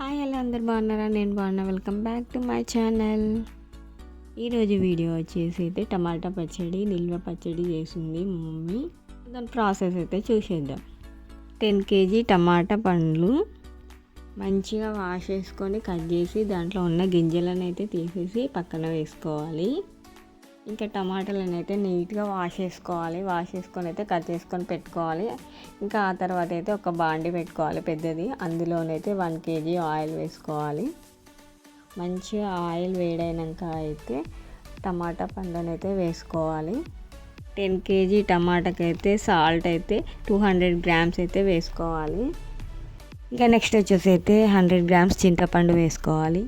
Hi hello అందరు బాగున్నారా? నేను బాగున్నా. Welcome back to my channel ఈరోజు వీడియో వచ్చేసి అయితే టమాటా పచ్చడి నిల్వ పచ్చడి చేసింది మమ్మీ. దాని ప్రాసెస్ అయితే చూసేద్దాం. టెన్ కేజీ టమాటా పండ్లు మంచిగా వాష్ చేసుకొని కట్ చేసి దాంట్లో ఉన్న గింజలను అయితే తీసేసి పక్కన వేసుకోవాలి. ఇంకా టమాటాలను అయితే నీట్గా వాష్ చేసుకోవాలి. వాష్ చేసుకొని అయితే కట్ చేసుకొని పెట్టుకోవాలి. ఇంకా ఆ తర్వాత అయితే ఒక బాండి పెట్టుకోవాలి పెద్దది. అందులోనైతే వన్ కేజీ ఆయిల్ వేసుకోవాలి. మంచిగా ఆయిల్ వేడైనాక అయితే టమాటా పండును అయితే వేసుకోవాలి. టెన్ కేజీ టమాటాకి అయితే సాల్ట్ అయితే టూ హండ్రెడ్ గ్రామ్స్ అయితే వేసుకోవాలి. ఇంకా నెక్స్ట్ వచ్చేసి అయితే హండ్రెడ్ గ్రామ్స్ చింతపండు వేసుకోవాలి.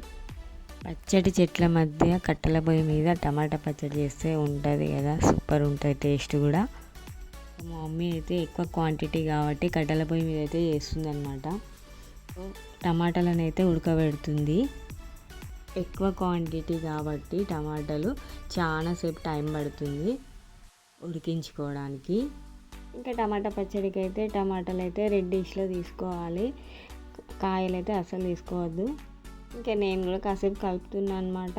పచ్చడి చెట్ల మధ్య కట్టెల పొయ్యి మీద టమాటా పచ్చడి చేస్తే ఉంటుంది కదా సూపర్ ఉంటుంది టేస్ట్ కూడా. మా మమ్మీ అయితే ఎక్కువ క్వాంటిటీ కాబట్టి కట్టెల పొయ్యి మీద అయితే చేస్తుంది అనమాట టమాటాలను అయితే ఉడకబెడుతుంది. ఎక్కువ క్వాంటిటీ కాబట్టి టమాటాలు చాలాసేపు టైం పడుతుంది ఉడికించుకోవడానికి. ఇంకా టమాటా పచ్చడికి అయితే టమాటాలు అయితే రెడ్ డిష్లో తీసుకోవాలి. కాయలు అయితే అసలు తీసుకోవద్దు. ఇంకా నేను కూడా కాసేపు కలుపుతున్నాను అనమాట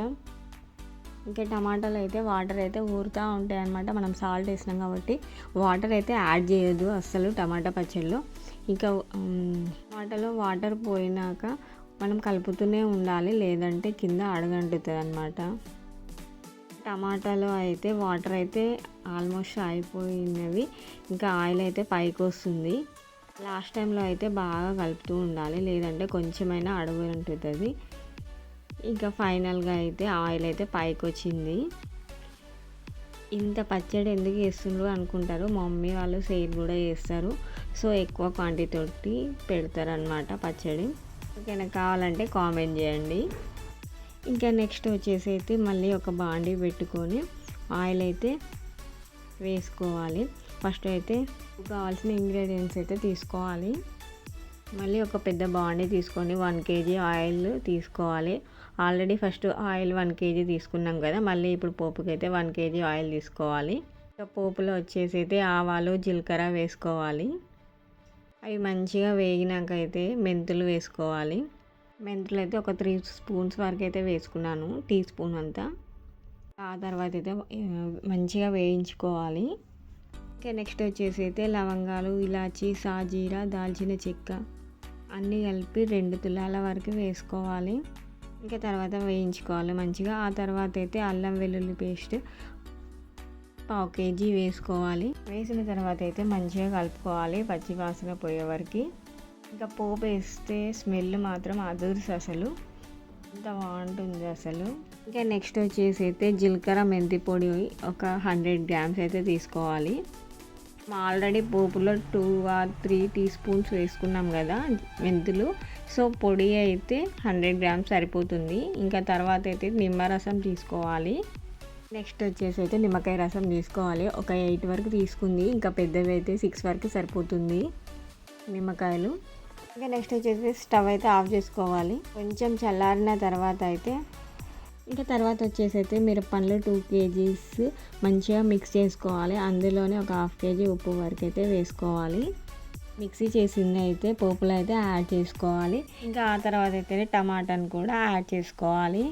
ఇంకా టమాటాలు అయితే వాటర్ అయితే ఊరుతూ ఉంటాయి అనమాట మనం సాల్ట్ వేసినాం కాబట్టి వాటర్ అయితే యాడ్ చేయొద్దు అస్సలు టమాటా పచ్చడిలో ఇంకా టమాటాలో వాటర్ పోయినాక మనం కలుపుతూనే ఉండాలి. లేదంటే కింద అడగంటుతుంది అనమాట టమాటాలో అయితే వాటర్ అయితే ఆల్మోస్ట్ అయిపోయినవి ఇంకా ఆయిల్ అయితే పైకి వస్తుంది లాస్ట్ టైంలో అయితే బాగా కలుపుతూ ఉండాలి. లేదంటే కొంచెమైనా అడుగు ఉంటుంది. ఇంకా ఫైనల్గా అయితే ఆయిల్ అయితే పైకి వచ్చింది. ఇంత పచ్చడి ఎందుకు వేస్తుండ్రు అనుకుంటారు. మా మమ్మీ వాళ్ళు సేల్ కూడా చేస్తారు. సో ఎక్కువ క్వాంటిటీ తోటి పెడతారనమాట పచ్చడి. ఇంకైనా కావాలంటే కామెంట్ చేయండి. ఇంకా నెక్స్ట్ వచ్చేసి అయితే మళ్ళీ ఒక బాండీ పెట్టుకొని ఆయిల్ అయితే వేసుకోవాలి. ఫస్ట్ అయితే కావాల్సిన ఇంగ్రీడియంట్స్ అయితే తీసుకోవాలి. మళ్ళీ ఒక పెద్ద బాండీ తీసుకొని వన్ కేజీ ఆయిల్ తీసుకోవాలి. Already first oil one KG తీసుకున్నాం కదా మళ్ళీ ఇప్పుడు పోపుకి అయితే వన్ కేజీ ఆయిల్ తీసుకోవాలి. ఇంకా పోపులో వచ్చేసి అయితే ఆవాలు జీలకర్ర వేసుకోవాలి. అవి మంచిగా వేగినాక అయితే మెంతులు వేసుకోవాలి. మెంతులు అయితే ఒక త్రీ స్పూన్స్ వరకు అయితే వేసుకున్నాను టీ స్పూన్ అంతా. ఆ తర్వాత అయితే మంచిగా వేయించుకోవాలి. ఇంకా నెక్స్ట్ వచ్చేసి అయితే లవంగాలు ఇలాచి సాజీరా దాల్చిన చెక్క అన్నీ కలిపి రెండు తులాల వరకు వేసుకోవాలి. ఇంకా తర్వాత వేయించుకోవాలి మంచిగా. ఆ తర్వాత అయితే అల్లం వెల్లుల్లి పేస్ట్ పావు కేజీ వేసుకోవాలి. వేసిన తర్వాత అయితే మంచిగా కలుపుకోవాలి పచ్చి వాసన పోయే వరకు. ఇంకా పోపు వేస్తే స్మెల్ మాత్రం అదుర్స్ అసలు. ఎంత బాగుంటుంది అసలు. ఇంకా నెక్స్ట్ వచ్చేసి అయితే జీలకర్ర మెంతి పొడి ఒక హండ్రెడ్ గ్రామ్స్ అయితే తీసుకోవాలి. ఆల్రెడీ పోపులో two or three teaspoons వేసుకున్నాం కదా మెంతులు. సో పొడి అయితే హండ్రెడ్ గ్రామ్స్ సరిపోతుంది. ఇంకా తర్వాత అయితే నిమ్మరసం తీసుకోవాలి. నెక్స్ట్ వచ్చేసి అయితే నిమ్మకాయ రసం తీసుకోవాలి. ఒక ఎయిట్ వరకు తీసుకుంది. ఇంకా పెద్దవి అయితే సిక్స్ వరకు సరిపోతుంది నిమ్మకాయలు. ఇంకా నెక్స్ట్ వచ్చేసి స్టవ్ అయితే ఆఫ్ చేసుకోవాలి. కొంచెం చల్లారిన తర్వాత అయితే ఇంకా తర్వాత వచ్చేసి అయితే మిరపండ్లు టూ కేజీస్ మంచిగా మిక్స్ చేసుకోవాలి. అందులోనే ఒక హాఫ్ కేజీ ఉప్పు వరకు అయితే వేసుకోవాలి. మిక్సీ చేసింది అయితే పోపులో అయితే యాడ్ చేసుకోవాలి. ఇంకా ఆ తర్వాత అయితే టమాటాను కూడా యాడ్ చేసుకోవాలి.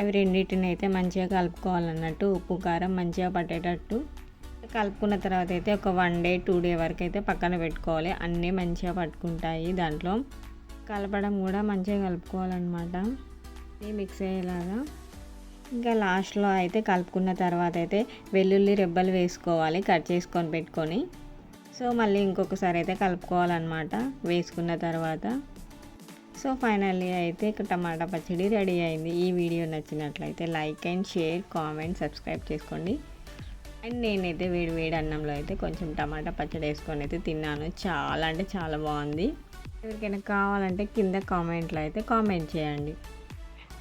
అవి రెండింటిని అయితే మంచిగా కలుపుకోవాలన్నట్టు ఉప్పు కారం మంచిగా పట్టేటట్టు. కలుపుకున్న తర్వాత అయితే ఒక వన్ డే టూ డే వరకు అయితే పక్కన పెట్టుకోవాలి. అన్నీ మంచిగా పట్టుకుంటాయి దాంట్లో. కలపడం కూడా మంచిగా కలుపుకోవాలన్నమాట. మిక్స్ అయ్యేలాగా. ఇంకా లాస్ట్లో అయితే కలుపుకున్న తర్వాత అయితే వెల్లుల్లి రెబ్బలు వేసుకోవాలి కట్ చేసుకొని పెట్టుకొని. సో మళ్ళీ ఇంకొకసారి అయితే కలుపుకోవాలన్నమాట వేసుకున్న తర్వాత. సో ఫైనల్లీ అయితే టమాటా పచ్చడి రెడీ అయింది. ఈ వీడియో నచ్చినట్లయితే like and share comment subscribe చేసుకోండి. అండ్ నేనైతే వేడి వేడి అన్నంలో అయితే కొంచెం టమాటా పచ్చడి వేసుకొని అయితే తిన్నాను. చాలా అంటే చాలా బాగుంది. ఎవరికైనా కావాలంటే కింద కామెంట్లో అయితే కామెంట్ చేయండి.